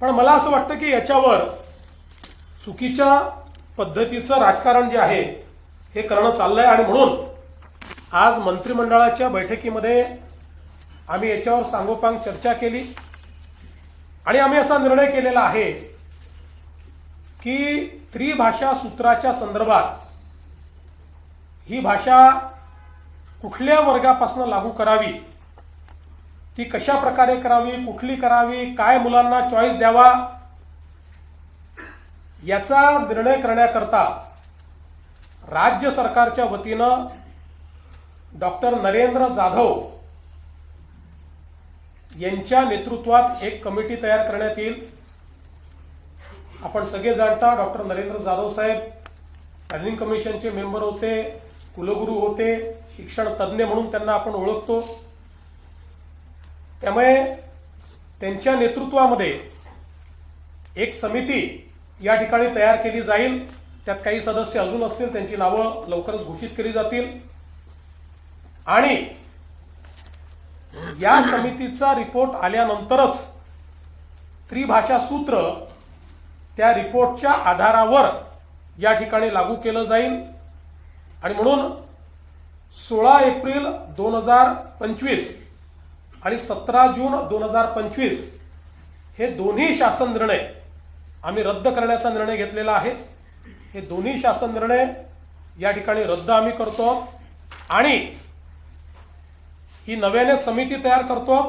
पण मला असं वाटतं की याच्यावर चुकीच्या पद्धतीचं राजकारण जे आहे हे करणं चाललंय आणि म्हणून आज मंत्रिमंडळाच्या बैठकीमध्ये आम्ही याच्यावर सांगोपांग चर्चा केली. आणि आम्ही असा निर्णय केलेला आहे की त्रिभाषा सूत्राच्या संदर्भात ही भाषा कुठल्या वर्गापासून लागू करावी? ती कशा प्रकारे करावी कुठली करावी काय मुलांना चॉईस द्यावा याचा निर्णय करण्याकरता राज्य सरकारच्या वतीनं डॉक्टर नरेंद्र जाधव यांच्या नेतृत्वात एक कमिटी तयार करण्यात येईल. आपण सगळे जाणता डॉक्टर नरेंद्र जाधव साहेब प्लॅनिंग कमिशनचे मेंबर होते कुलगुरू होते शिक्षण तज्ज्ञ म्हणून त्यांना आपण ओळखतो. त्यामुळे त्यांच्या नेतृत्वामध्ये एक समिती या ठिकाणी तयार केली जाईल. त्यात काही सदस्य अजून असतील त्यांची नावं लवकरच घोषित केली जातील. आणि या समितीचा रिपोर्ट आल्यानंतरच त्रिभाषा सूत्र त्या रिपोर्टच्या आधारावर या ठिकाणी लागू केलं जाईल. आणि म्हणून सोळा एप्रिल दोन हजार पंचवीस आणि सतरा जून दोन हजार पंचवीस हे दोन्ही शासन निर्णय आम्ही रद्द करण्याचा निर्णय घेतलेला आहे. हे दोन्ही शासन निर्णय या ठिकाणी रद्द आम्ही करतो आणि ही नव्याने समिती तयार करतो.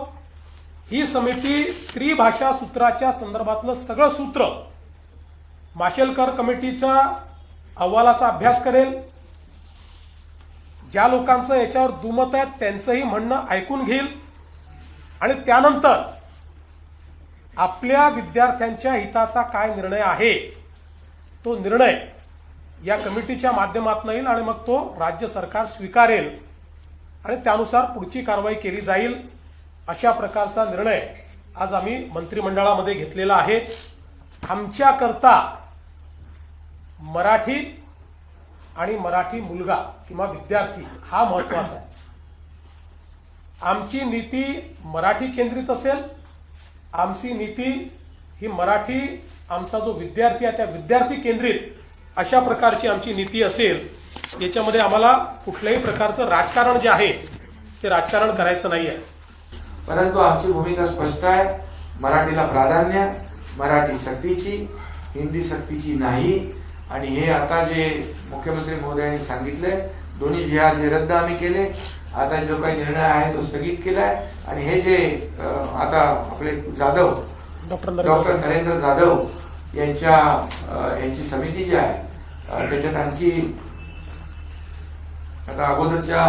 ही समिती त्रिभाषा सूत्राच्या संदर्भातलं सगळं सूत्र माशेलकर कमिटीच्या अहवालाचा अभ्यास करेल. ज्या लोकांचं याच्यावर दुमत आहे त्यांचंही म्हणणं ऐकून घेईल. आणि त्यानंतर आपल्या विद्यार्थ्यांच्या हिताचा काय निर्णय आहे? तो निर्णय या कमिटीच्या माध्यमातून येईल आणि मग तो राज्य सरकार स्वीकारेल आणि त्यानुसार पुढची कारवाई केली जाईल अशा प्रकारचा निर्णय आज आम्ही मंत्रिमंडळामध्ये घेतलेला आहे. आमच्याकरता मराठी आणि मराठी मुलगा किंवा विद्यार्थी हा महत्त्वाचा आहे. आमची नीती मराठी केंद्रित असेल आमची नीती ही मराठी आमचा जो विद्यार्थी आहे त्या विद्यार्थी केंद्रित अशा प्रकारची आमची नीती असेल याच्यामध्ये आम्हाला कुठल्याही प्रकारचं राजकारण जे आहे ते राजकारण करायचं नाही आहे परंतु आमची भूमिका स्पष्ट आहे मराठीला प्राधान्य मराठी सक्तीची हिंदी सक्तीची नाही आणि हे आता जे मुख्यमंत्री महोदयांनी सांगितले दोन्ही विहार जे रद्द आम्ही केले आता जो काही निर्णय आहे तो स्थगित केलाय. आणि हे जे आता आपले जाधव डॉक्टर नरेंद्र जाधव. यांच्या यांची समिती जी आहे त्याच्यात आणखी आता अगोदरच्या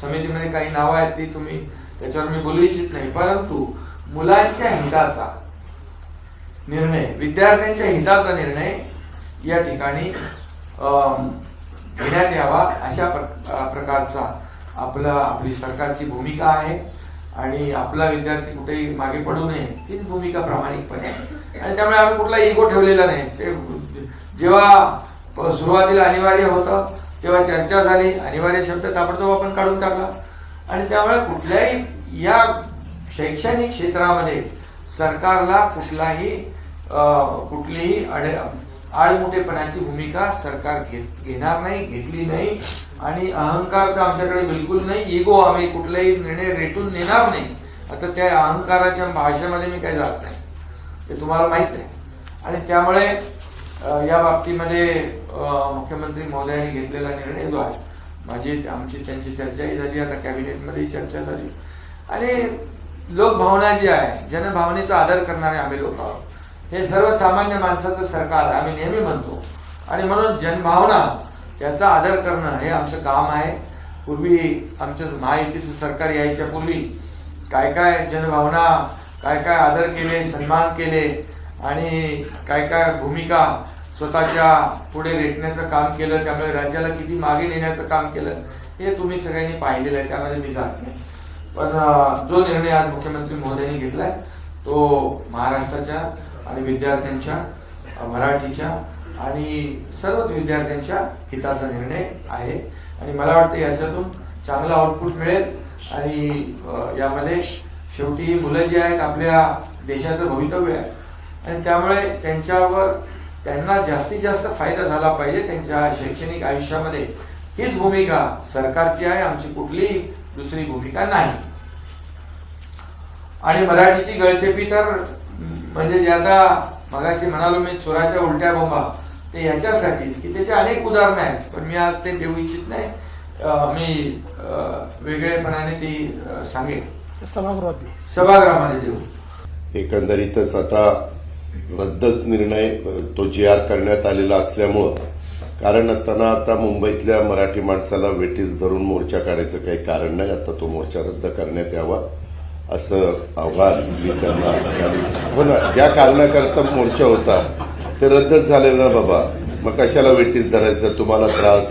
समितीमध्ये काही नावं आहेत ती तुम्ही त्याच्यावर मी बोलू इच्छित नाही. परंतु मुलांच्या हिताचा निर्णय विद्यार्थ्यांच्या हिताचा निर्णय या ठिकाणी घेण्यात यावा अशा प्रकारचा आपला आपली सरकारची भूमिका आहे आणि आपला विद्यार्थी कुठेही मागे पडू नये हीच भूमिका प्रामाणिकपणे आणि त्यामुळे आम्ही कुठला इगो ठेवलेला नाही. ते जेव्हा सुरुवातीला अनिवार्य होतं तेव्हा चर्चा झाली. अनिवार्य शब्द ताबडतोब आपण काढून टाकला. आणि त्यामुळे कुठल्याही या शैक्षणिक क्षेत्रामध्ये सरकारला कुठलाही कुठलीही अडे आडमुठेपणाची भूमिका सरकार घेणार नाही घेतली नाही. आणि अहंकार तर आमच्याकडे बिलकुल नाही. इगो आम्ही कुठलाही निर्णय रेटून नेणार नाही. आता त्या अहंकाराच्या भाषेमध्ये मी काही जात नाही. ते तुम्हाला माहीत आहे. आणि त्यामुळे या बाबतीमध्ये मुख्यमंत्री महोदयांनी घेतलेला निर्णय जो आहे माझी आमची त्यांची चर्चाही झाली आता कॅबिनेटमध्येही चर्चा झाली. आणि लोकभावना जी आहे जनभावनेचा आदर करणारे आम्ही लोक आहोत. हे सर्वसामान्य माणसाचं सरकार आम्ही नेहमी म्हणतो. आणि म्हणून जनभावना याचा आदर करणं हे आमचं काम आहे. पूर्वी आमचं महायुतीचं सरकार यायच्या पूर्वी काय काय जनभावना काय काय आदर केले सन्मान केले आणि काय काय भूमिका स्वतःच्या पुढे रेटण्याचं काम केलं त्यामुळे राज्याला किती मागे नेण्याचं काम केलं हे तुम्ही सगळ्यांनी पाहिलेलं आहे. त्यामध्ये मी जात नाही. पण जो निर्णय आज मुख्यमंत्री महोदयांनी घेतलाय तो महाराष्ट्राच्या आणि विद्यार्थ्यांच्या मराठीच्या आणि सर्वच विद्यार्थ्यांच्या हिताचा निर्णय आहे. आणि मला वाटतं याच्यातून चांगला आउटपुट मिळेल. आणि यामध्ये शेवटी ही मुलं जी आहेत आपल्या देशाचं भवितव्य आहे. आणि त्यामुळे त्यांच्यावर त्यांना जास्तीत जास्त फायदा झाला पाहिजे. त्यांच्या शैक्षणिक आयुष्यामध्ये हीच भूमिका सरकारची आहे. आमची कुठलीही दुसरी भूमिका नाही. आणि मराठीची गळचेपी तर म्हणजे जे आता मगाशी म्हणालो मी चोराच्या उलट्या बोंबा ते याच्यासाठीच की त्याचे अनेक उदाहरणं आहेत पण मी आज ते देऊ इच्छित नाही. मी वेगळेपणाने ती सांगेन. सभागृहात. सभागृहामध्ये देऊ. एकंदरीतच आता रद्दच निर्णय तो जी आर करण्यात आलेला असल्यामुळं कारण असताना आता मुंबईतल्या मराठी माणसाला वेटीस धरून मोर्चा काढायचं काही कारण नाही. आता तो मोर्चा रद्द करण्यात यावा. असं आव्हान मी त्यांना हो ना ज्या कारणाकरता मोर्चा होता ते रद्दच झालेलं ना बाबा. मग कशाला वेटीस धरायचं? तुम्हाला त्रास